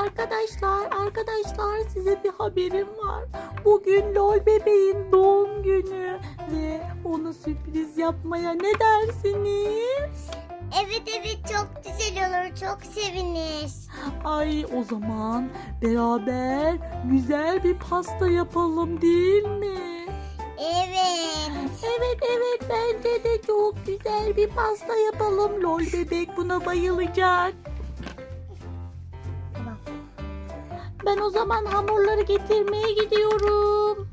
Arkadaşlar, arkadaşlar size bir haberim var. Bugün Lol bebeğin doğum günü ve ona sürpriz yapmaya ne dersiniz? Evet evet çok güzel olur çok sevinir. Ay o zaman beraber güzel bir pasta yapalım değil mi? Evet. Evet evet bence de çok güzel bir pasta yapalım. Lol bebek buna bayılacak. Ben o zaman hamurları getirmeye gidiyorum.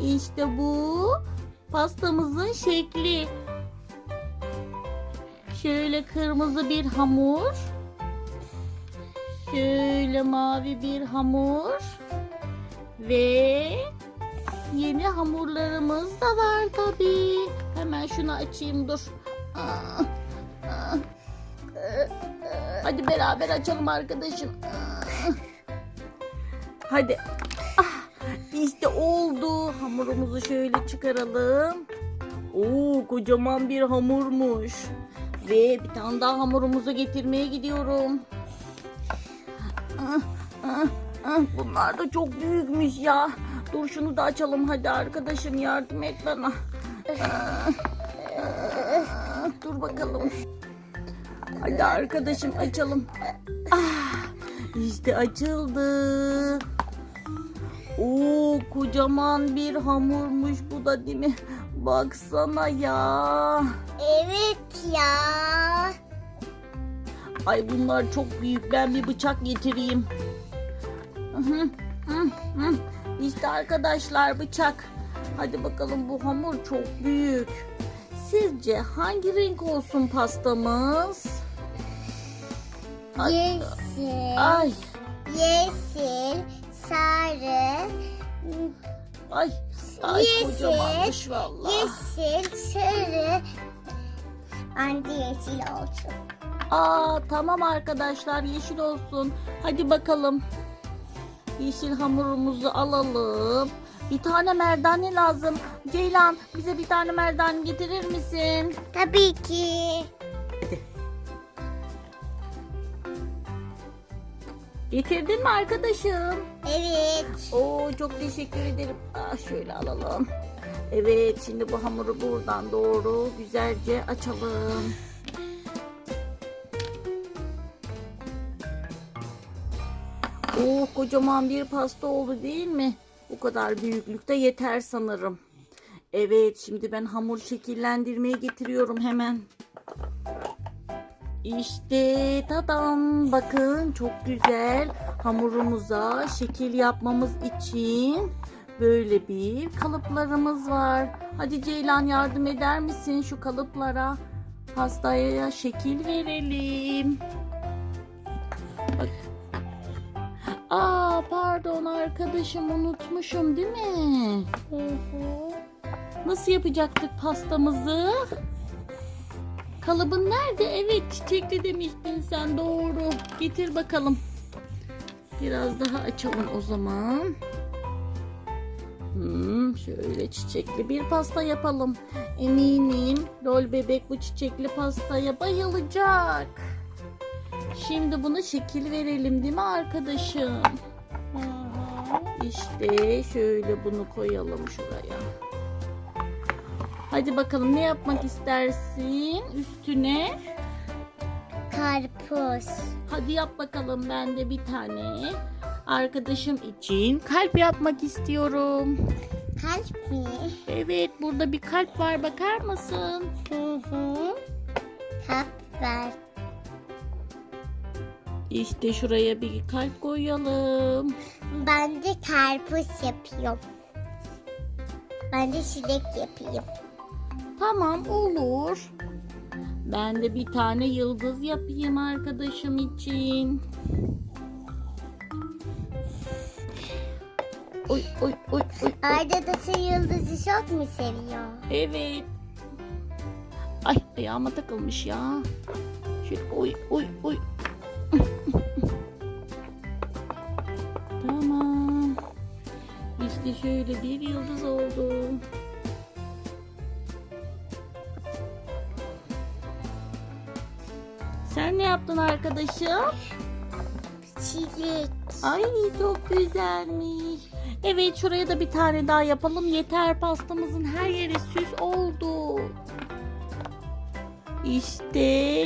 İşte bu pastamızın şekli. Şöyle kırmızı bir hamur. Şöyle mavi bir hamur. Ve yeni hamurlarımız da var tabii. Hemen şunu açayım dur. Aa, aa. Hadi beraber açalım arkadaşım. Hadi. Ah, işte oldu. Hamurumuzu şöyle çıkaralım. Oo, kocaman bir hamurmuş. Ve bir tane daha hamurumuzu getirmeye gidiyorum. Ah, ah, ah, Bunlar da çok büyükmüş ya. Dur şunu da açalım hadi arkadaşım yardım et bana. Dur bakalım. Hadi arkadaşım açalım. Ah, işte açıldı. Oo kocaman bir hamurmuş bu da değil mi? Baksana ya. Evet ya. Ay bunlar çok büyük. Ben bir bıçak getireyim. İşte arkadaşlar bıçak. Hadi bakalım bu hamur çok büyük. Sizce hangi renk olsun pastamız? Yeşil, ay, yeşil, sarı, ay, ay Yeşil, kocamanmış vallahi. yeşil, sarı. Anne yeşil olsun. Aa tamam arkadaşlar yeşil olsun. Hadi bakalım. Yeşil hamurumuzu alalım. Bir tane merdane lazım. Ceylan bize bir tane merdane getirir misin? Tabii ki. Getirdin mi arkadaşım? Evet. Oo çok teşekkür ederim. Aa, şöyle alalım. Evet şimdi bu hamuru buradan doğru güzelce açalım. Oh kocaman bir pasta oldu değil mi? Bu kadar büyüklükte yeter sanırım. Evet şimdi ben hamur şekillendirmeye getiriyorum hemen. İşte tadam bakın çok güzel hamurumuza şekil yapmamız için böyle bir kalıplarımız var. Hadi Ceylan yardım eder misin şu kalıplara? Pastaya şekil verelim. Bak. Aa pardon arkadaşım unutmuşum değil mi? Hı hı. Nasıl yapacaktık pastamızı? Kalıbın nerede? Evet çiçekli demiştin sen doğru. Getir bakalım. Biraz daha açalım o zaman. Hmm, şöyle çiçekli bir pasta yapalım. Eminim Lol bebek bu çiçekli pastaya bayılacak. Şimdi buna şekil verelim değil mi arkadaşım? İşte şöyle bunu koyalım şuraya. Hadi bakalım ne yapmak istersin üstüne? Karpuz. Hadi yap bakalım ben de bir tane arkadaşım için kalp yapmak istiyorum. Kalp mi? Evet burada bir kalp var bakar mısın? Hı hı. Kalp ver. İşte şuraya bir kalp koyalım. Ben de karpuz yapıyorum. Ben de çilek yapayım. Tamam olur. Ben de bir tane yıldız yapayım arkadaşım için. Oy oy oy oy. Arda da sen yıldızı çok mu seviyor? Evet. Ay ayağıma takılmış ya. Şöyle oy oy oy. tamam. İşte şöyle bir yıldız oldu. Yaptın arkadaşım? Çilek. Ay çok güzelmiş. Evet şuraya da bir tane daha yapalım. Yeter pastamızın her yeri süs oldu. İşte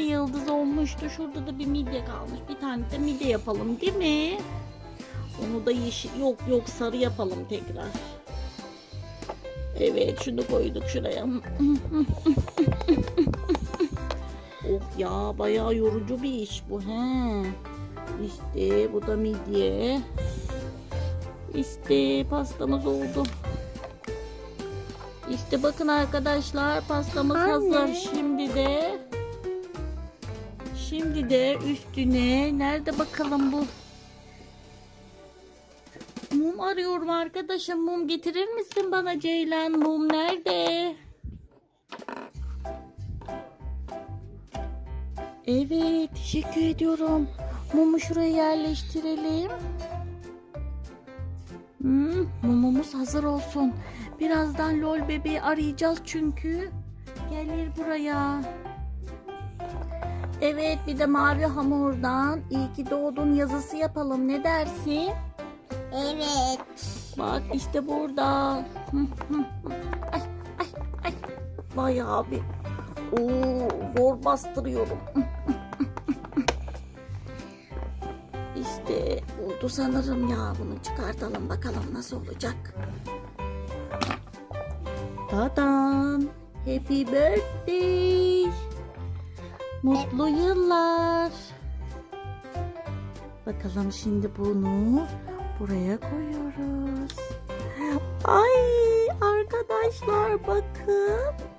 yıldız olmuştu. Şurada da bir midye kalmış. Bir tane de midye yapalım değil mi? Onu da yeşil yok yok sarı yapalım tekrar. Evet şunu koyduk şuraya. ya bayağı yorucu bir iş bu he. İşte bu da midye. İşte pastamız oldu. İşte bakın arkadaşlar pastamız Anne. hazır. Şimdi de Şimdi de üstüne nerede bakalım bu? Mum arıyorum arkadaşım. Mum getirir misin bana Ceylan? Mum nerede? Evet, teşekkür ediyorum. Mumu şuraya yerleştirelim. Hmm, mumumuz hazır olsun. Birazdan lol bebeği arayacağız çünkü. Gelir buraya. Evet bir de mavi hamurdan iyi ki doğdun yazısı yapalım. Ne dersin? Evet. Bak işte burada. Ay ay ay. Bayağı bir Oo, zor bastırıyorum. İşte oldu sanırım ya. Bunu çıkartalım bakalım nasıl olacak. Tadan. Happy birthday. Mutlu yıllar. Bakalım şimdi bunu buraya koyuyoruz. Ay arkadaşlar bakın.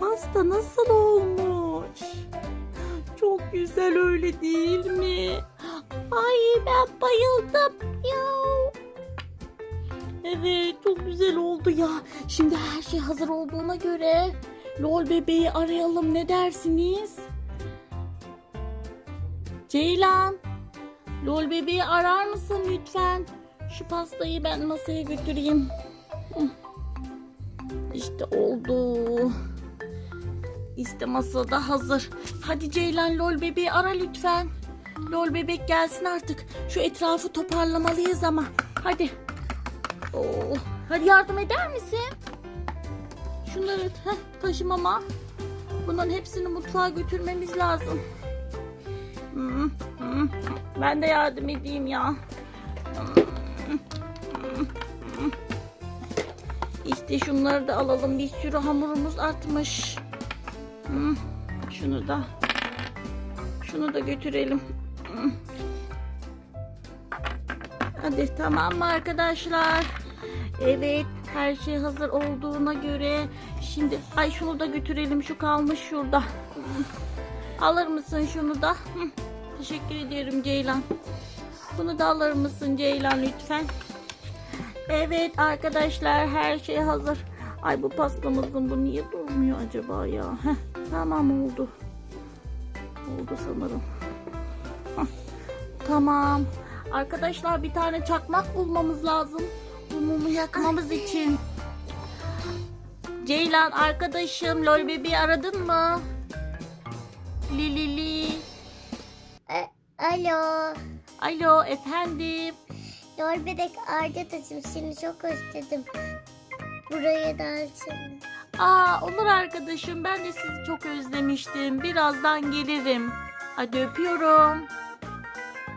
Pasta nasıl olmuş? Çok güzel öyle değil mi? Ay ben bayıldım ya. Evet çok güzel oldu ya. Şimdi her şey hazır olduğuna göre Lol bebeği arayalım ne dersiniz? Ceylan Lol bebeği arar mısın lütfen? Şu pastayı ben masaya götüreyim. İşte oldu. İşte masada hazır. Hadi Ceylan Lol bebeği ara lütfen. Lol bebek gelsin artık. Şu etrafı toparlamalıyız ama. Hadi. Oo, hadi yardım eder misin? Şunları heh, taşımama. Bunların hepsini mutfağa götürmemiz lazım. Hmm, hmm. Ben de yardım edeyim ya. İşte şunları da alalım. Bir sürü hamurumuz artmış. Şunu da şunu da götürelim. Hadi tamam mı arkadaşlar? Evet her şey hazır olduğuna göre şimdi ay şunu da götürelim şu kalmış şurada. Alır mısın şunu da? Teşekkür ederim Ceylan. Bunu da alır mısın Ceylan lütfen? Evet arkadaşlar her şey hazır. Ay bu pastamızın bu niye durmuyor acaba ya? Heh, tamam oldu. Oldu sanırım. Hah, Tamam. Arkadaşlar bir tane çakmak bulmamız lazım. Bu mumu yakmamız için. Ceylan arkadaşım lol bebeği aradın mı? Lilili. A- Alo. Alo efendim. Yol bebek Arda'cığım seni çok özledim. Buraya dansana. Aa olur arkadaşım ben de sizi çok özlemiştim. Birazdan gelirim. Hadi öpüyorum.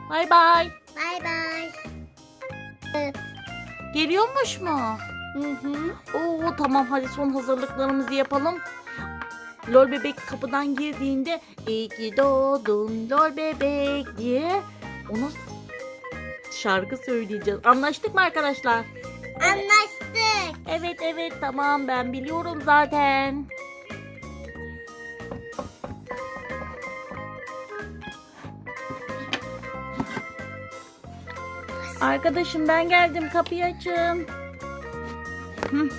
Bay bay. Bay bay. Geliyormuş mu? Hı hı. Oo tamam hadi son hazırlıklarımızı yapalım. Lol bebek kapıdan girdiğinde iyi ki doğdun lol bebek diye ona şarkı söyleyeceğiz. Anlaştık mı arkadaşlar? Anlaştık. Evet evet tamam ben biliyorum zaten. Arkadaşım ben geldim kapıyı açın. Hı,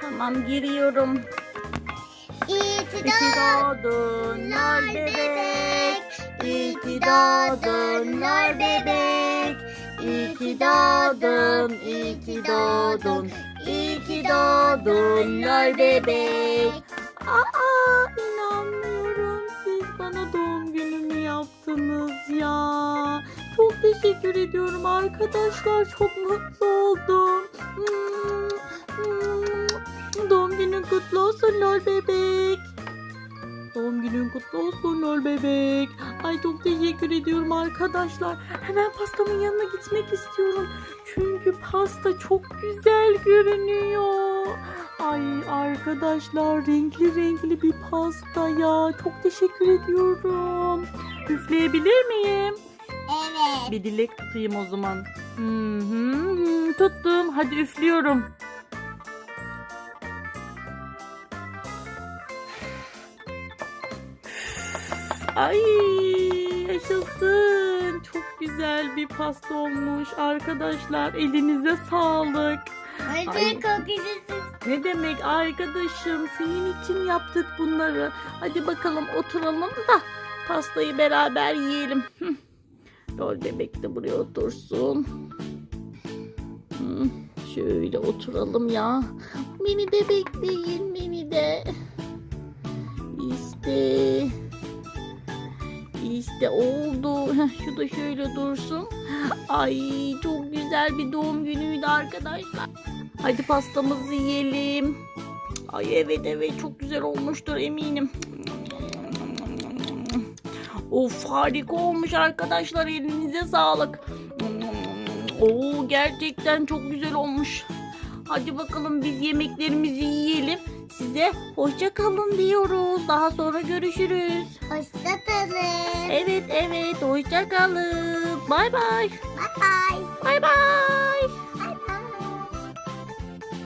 Tamam giriyorum. İyi ki doğdun bebek. İyi ki doğdun bebek. İyi ki doğdun, iyi ki doğdun. Lol bebek. Aa inanmıyorum siz bana doğum günü yaptınız ya. Çok teşekkür ediyorum arkadaşlar. Çok mutlu oldum. Doğum günün kutlu olsun lol bebek. Doğum günün kutlu olsun lol bebek. Ay çok teşekkür ediyorum arkadaşlar. Hemen pastamın yanına gitmek istiyorum. Çünkü pasta çok güzel görünüyor. Ay arkadaşlar renkli renkli bir pasta ya. Çok teşekkür ediyorum. Üfleyebilir miyim? Evet. Bir dilek tutayım o zaman. Hı hı tuttum. Hadi üflüyorum. Ay yaşasın. Güzel bir pasta olmuş arkadaşlar. Elinize sağlık. Ay. Ne demek arkadaşım senin için yaptık bunları. Hadi bakalım oturalım da pastayı beraber yiyelim. Hı. Lol bebek de buraya otursun. Hı, Şöyle oturalım ya. Beni de bekleyin beni de. İşte. İşte oldu. Şu da şöyle dursun. Ay çok güzel bir doğum günüydü arkadaşlar. Hadi pastamızı yiyelim. Ay evet evet çok güzel olmuştur eminim. Of harika olmuş arkadaşlar elinize sağlık. Oo gerçekten çok güzel olmuş. Hadi bakalım biz yemeklerimizi yiyelim. Size hoşça kalın diyoruz. Daha sonra görüşürüz. Hoşçakalın. Evet evet hoşça kalın. Bay bay. Bye bye. Bay bay.